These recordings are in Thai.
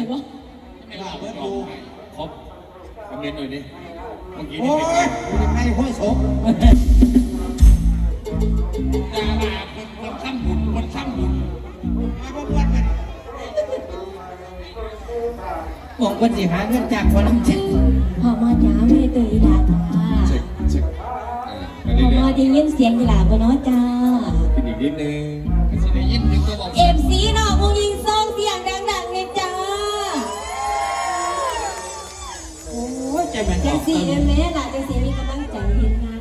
ไรวะไม่ลาเบิร์ดดูครบคอมเมนต์หน่อยดิเมื่อกี้นี่โอ้เป็นไงยยังไงห้วยสมดาราคนคนสร้างบุญคนสร้างบุญมาบวชกันบอกว่าสิหาเงินจากคนน้ำเช็ดพอมอดยาไม่ตื่นจ้าเอามพ่มออยดได้ยินเสียงยีหลาบ่เนาะจ้าๆขึ้นอีกนิดนึง สิได้ยินงตัวบอกเอฟซีน้อง อ้ยใจมันอจังสีเด้อแม่ล่ะจังสีมีกำลังใจเฮ็ดงาน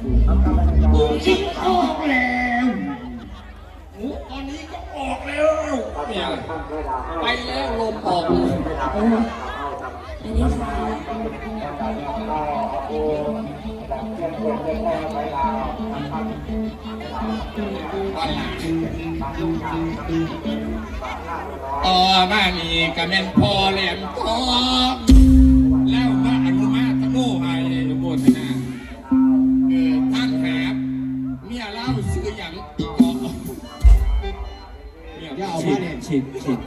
กูคิดออกแล้วหูตอนนี้ก็ออกแล้วเนี่ยไปแล้วลมออกเลยอันนี้ค่ะต่อมานี่ก็แม่นพอแหลมทองาซื้ออย่างอีกอเมียอย่าเอาฉีมาดเนี่ยฉีดฉีด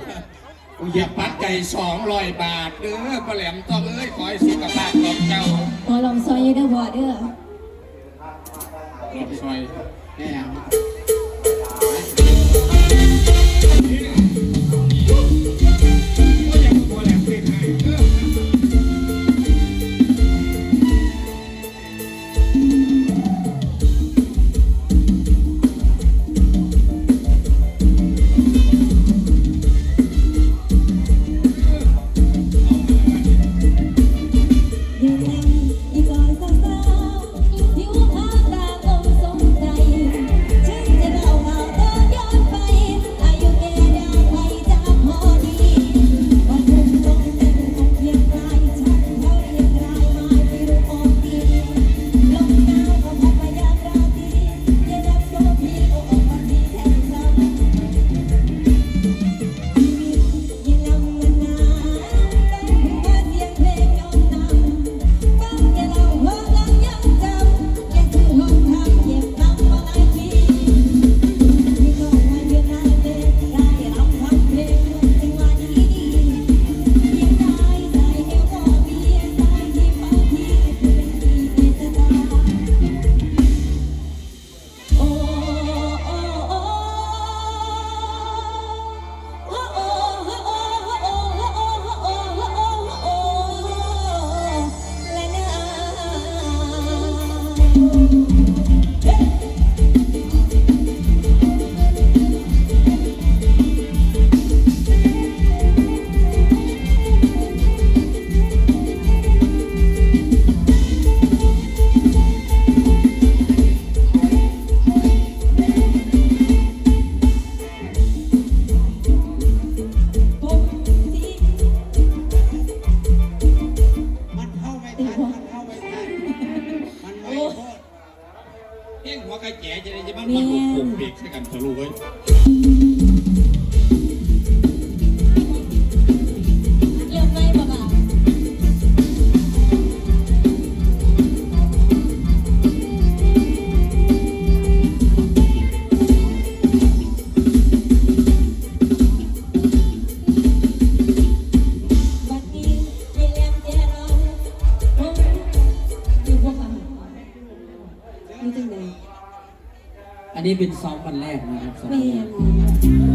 กูอยากปัดไก่สองร้อยบาทเด้อปลาแหลมทองเอ้ยขอให้สุขภาพของเจ้าพอลองซอยเด้อบ่เด้อขอบซอยแม่ อันนี้เป็นซ้อมวันแรกนะครับสำหรับแม่นบัดนี้เยี่ย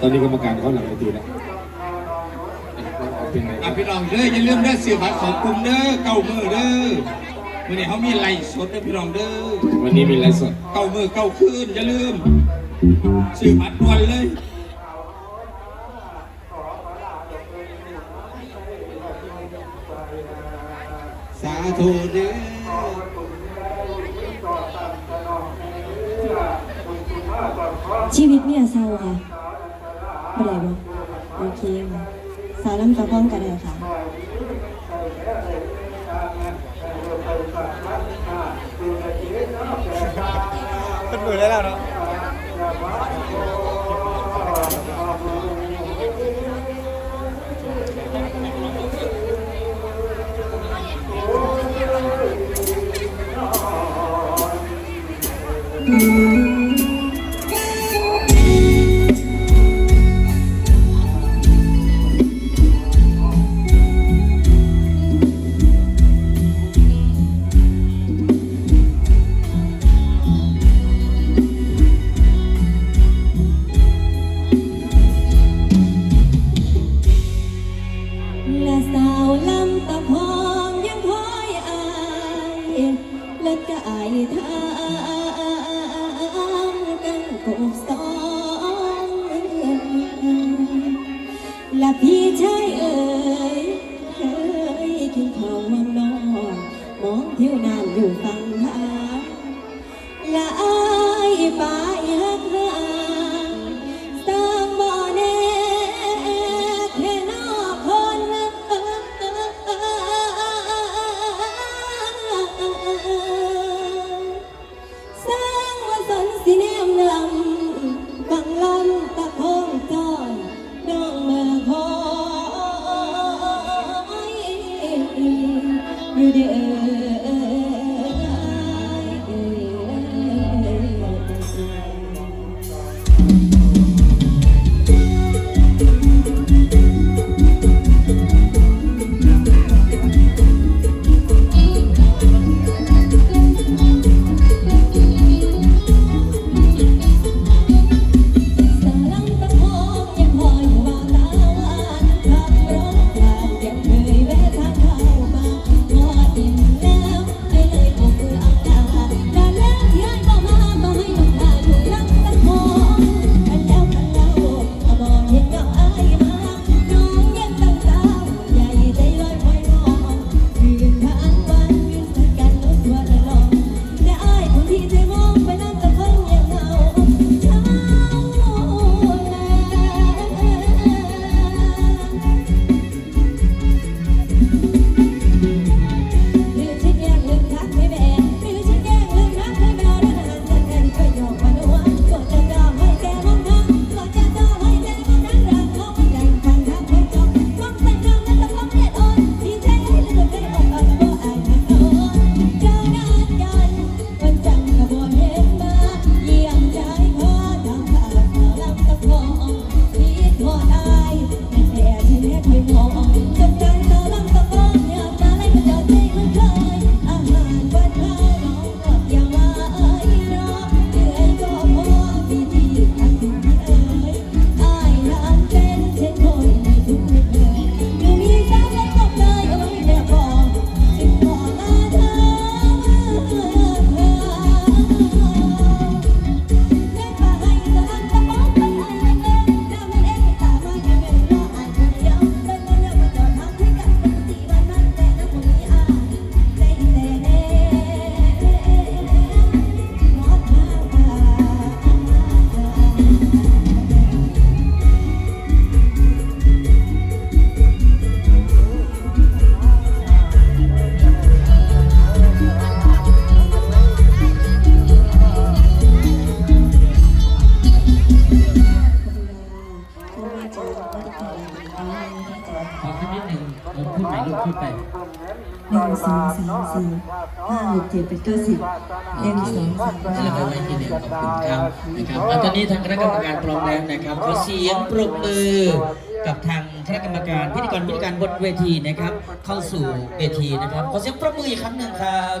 ตอนนี้กรรมการเขาหลังเวทีแล้วอะพี่น้องเด้ออย่าลืมเด้อซื้อบัตรของกลุ่มเด้อเก้ามือเด้อวันนี้เขามีไลฟ์สดเด้อพี่น้องเด้อวันนี้มีไลฟ์สดเก้ามือเก้าคืนอย่าลืมซื้อบัตรด่วนเลยสาธุเด้อชีวิตเมียเศร้าค่ะ ก็ได้บ่โอเคค่ะสายลำตะพ้องก็ได้ค่ะเป็นมือได้แล้วเนาะอืม อยู่นานอยู่ฟังทางและ ห้าหกเจ็ดแปดเก้าสิบหนึ่งสองสามนี่เราไปไว้ที่เดียวขอบคุณครับนะครับแล้วตอนนี้ทางคณะกรรมการพร้อมแล้วนะครับขอเสียงปรบมือกับทางคณะกรรมการพิธีกรพิธีการบนเวทีนะครับ เข้าสู่เวทีนะครับขอเสียงปรบมืออีกครั้งหนึ่งครับ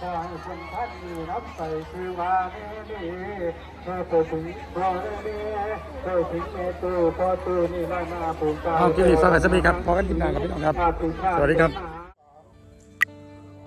ขอให้คุณท่านมีรับใส่คือว่าเน่เน่เมื่อไปถึงพอเน่เน่ไปถึงเมตูพอตูนี่มามาปลูกกาเอาคลิปนี้ฝากไว้สักนิดครับพอกันกินนานครับพี่น้องครับ สวัสดีครับ